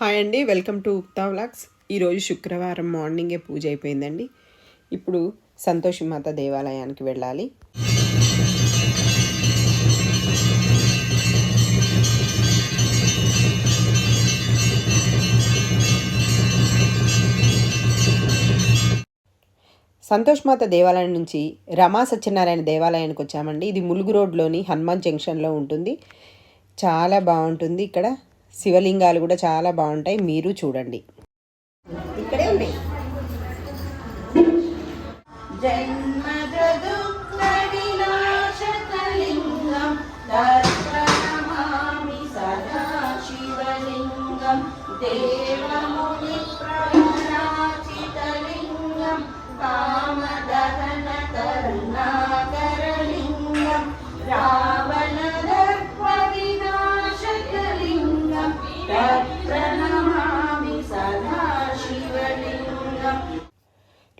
Hi అండి welcome to ఉక్తా vlogs. ఈరోజు శుక్రవారం మార్నింగే పూజ అయిపోయిందండి. ఇప్పుడు సంతోషిమాత దేవాలయానికి వెళ్ళాలి. సంతోష్మాత దేవాలయం నుంచి రమా సత్యనారాయణ దేవాలయానికి వచ్చామండి. ఇది ములుగు రోడ్లోని హనుమాన్ జంక్షన్లో ఉంటుంది. చాలా బాగుంటుంది ఇక్కడ. శివలింగాలు కూడా చాలా బాగుంటాయి. మీరు చూడండి. దేవముని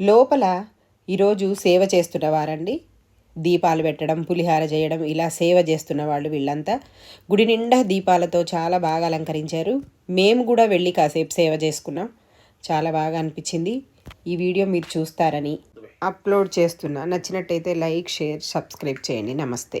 లోపల ఈరోజు సేవ చేస్తున్నవారండి. దీపాలు పెట్టడం పులిహార చేయడం ఇలా సేవ చేస్తున్న వాళ్ళు వీళ్ళంతా గుడి నిండా దీపాలతో చాలా బాగా అలంకరించారు. మేము కూడా వెళ్ళి కాసేపు సేవ చేసుకున్నాం. చాలా బాగా అనిపించింది. ఈ వీడియో మీరు చూస్తారని అప్లోడ్ చేస్తున్నా. నచ్చినట్టయితే లైక్ షేర్ సబ్స్క్రైబ్ చేయండి. నమస్తే.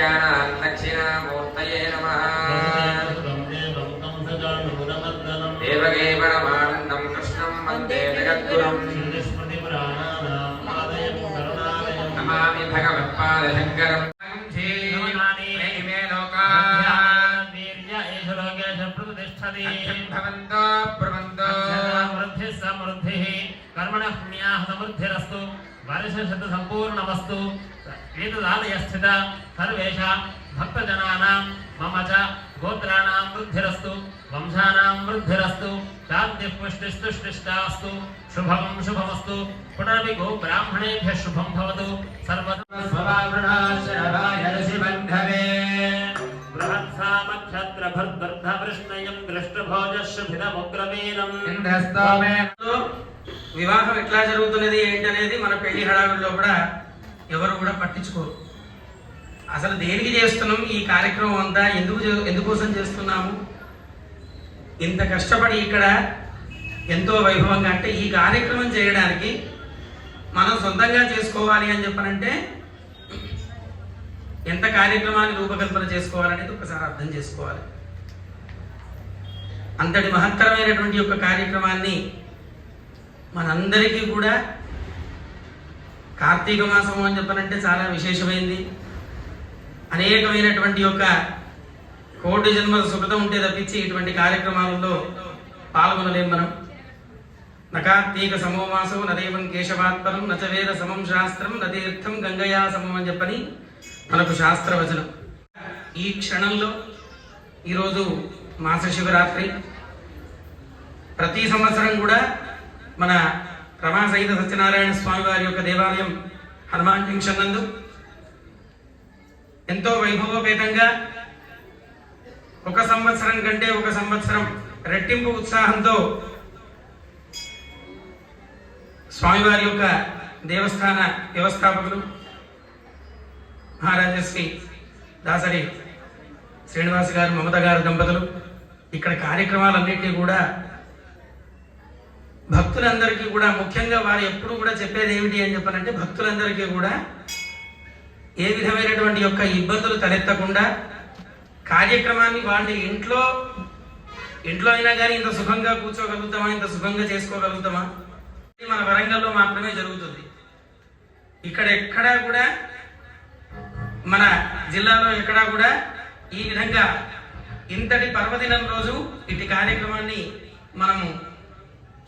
सर्वविद्यानां दक्षिणामूर्तये नमः सुतं देवं तं सजानुरमर्दनं देवगे परमानन्दं कृष्णं वन्दे जगद्गुरुम् श्रीस्मृतिपुराणानाम् आलयं करुणालयं नमामि भगवत्पादशङ्करम् इमे लोकाः वीर्य एष लोकेश प्रतिष्ठति भवन्तो ब्रुवन्तो वृद्धिः समृद्धिः कर्मणः पुण्याः समृद्धिरस्तु వారశబ్ద సంపూర్ణమస్తు ఏతదాలయస్థిత సర్వేషాం భక్తజనానాం మమ చ గోత్రాణాం వృద్ధిరస్తు వంశానాం వృద్ధిరస్తు శాంతి పుష్టిస్తుష్టిష్టాస్తు శుభం శుభమస్తు పునరపి గో బ్రాహ్మణేభ్య శుభం భవతు సర్వత్రవృణాశరభాయరసిబంధవే బృహత్సామక్షత్రభర్ధృష్ణయం దృష్టభోజశుభినముగ్రవీరం ఇంద్రస్తామే వివాహం ఎట్లా జరుగుతున్నది ఏంటనేది మన పెళ్ళి హడావిడిలో కూడా ఎవరు కూడా పట్టించుకోరు. అసలు దేనికి చేస్తున్నాం? ఈ కార్యక్రమం అంతా ఎందుకు చే- ఎందుకోసం చేస్తున్నాము? ఇంత కష్టపడి ఇక్కడ ఎంతో వైభవంగా అంటే ఈ కార్యక్రమం చేయడానికి మనం సొంతంగా చేసుకోవాలి అని చెప్పనంటే ఎంత కార్యక్రమాన్ని రూపకల్పన చేసుకోవాలనేది ఒకసారి అర్థం చేసుకోవాలి. అంతటి మహత్తరమైనటువంటి యొక్క కార్యక్రమాన్ని మనందరికీ కూడా కార్తీక మాసం అని చెప్పనంటే చాలా విశేషమైంది. అనేకమైనటువంటి యొక్క కోటి జన్మల సుఖతం ఉంటే తప్పించి ఇటువంటి కార్యక్రమాలలో పాల్గొనలేం మనం. నకార్తీక సమోమాసం నదేవం కేశవాత్పరం నచవేద సమం శాస్త్రం నతీర్థం గంగయా సమం అని చెప్పని మనకు శాస్త్రవచనం. ఈ క్షణంలో ఈరోజు మాస శివరాత్రి. ప్రతి సంవత్సరం కూడా మన రమా సహిత సత్యనారాయణ స్వామి వారి యొక్క దేవాలయం హనుమాన్ జంక్షన్ నందు. ఎంతో వైభవపేతంగా ఒక సంవత్సరం కంటే ఒక సంవత్సరం రెట్టింపు ఉత్సాహంతో స్వామివారి యొక్క దేవస్థాన వ్యవస్థాపకులు మహారాజశ్రీ దాసరి శ్రీనివాస్ గారు మమత గారు దంపతులు. ఇక్కడ కార్యక్రమాలన్నింటినీ కూడా భక్తులందరికీ కూడా ముఖ్యంగా వారు ఎప్పుడు కూడా చెప్పేది ఏమిటి అని చెప్పాలంటే భక్తులందరికీ కూడా ఏ విధమైనటువంటి యొక్క ఇబ్బందులు తలెత్తకుండా కార్యక్రమాన్ని వాళ్ళ ఇంట్లో ఇంట్లో అయినా కానీ ఇంత సుఖంగా కూర్చోగలుగుతామా ఇంత సుఖంగా చేసుకోగలుగుతామా ఇది మన వరంగల్లో మాత్రమే జరుగుతుంది. ఇక్కడ ఎక్కడా కూడా మన జిల్లాలో ఎక్కడా కూడా ఈ విధంగా ఇంతటి పర్వదినం రోజు ఇటు కార్యక్రమాన్ని మనము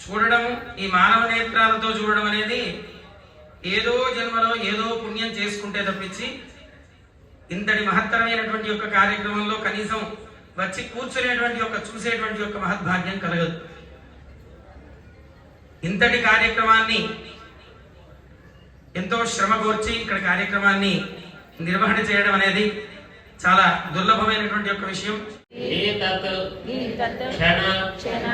చూడడం ఈ మానవ నేత్రాలతో చూడడం అనేది ఏదో జన్మలో ఏదో పుణ్యం చేసుకుంటే తప్పించి ఇంతటి మహత్తరమైనటువంటి యొక్క కార్యక్రమంలో కనీసం వచ్చి కూర్చునేటువంటి యొక్క చూసేటువంటి యొక్క మహద్భాగ్యం కలగదు. ఇంతటి కార్యక్రమాన్ని ఎంతో శ్రమ కోర్చి ఇక్కడ కార్యక్రమాన్ని నిర్వహణ చేయడం అనేది చాలా దుర్లభమైనటువంటి యొక్క విషయం. ఏతత్ గీతత్ క్షణ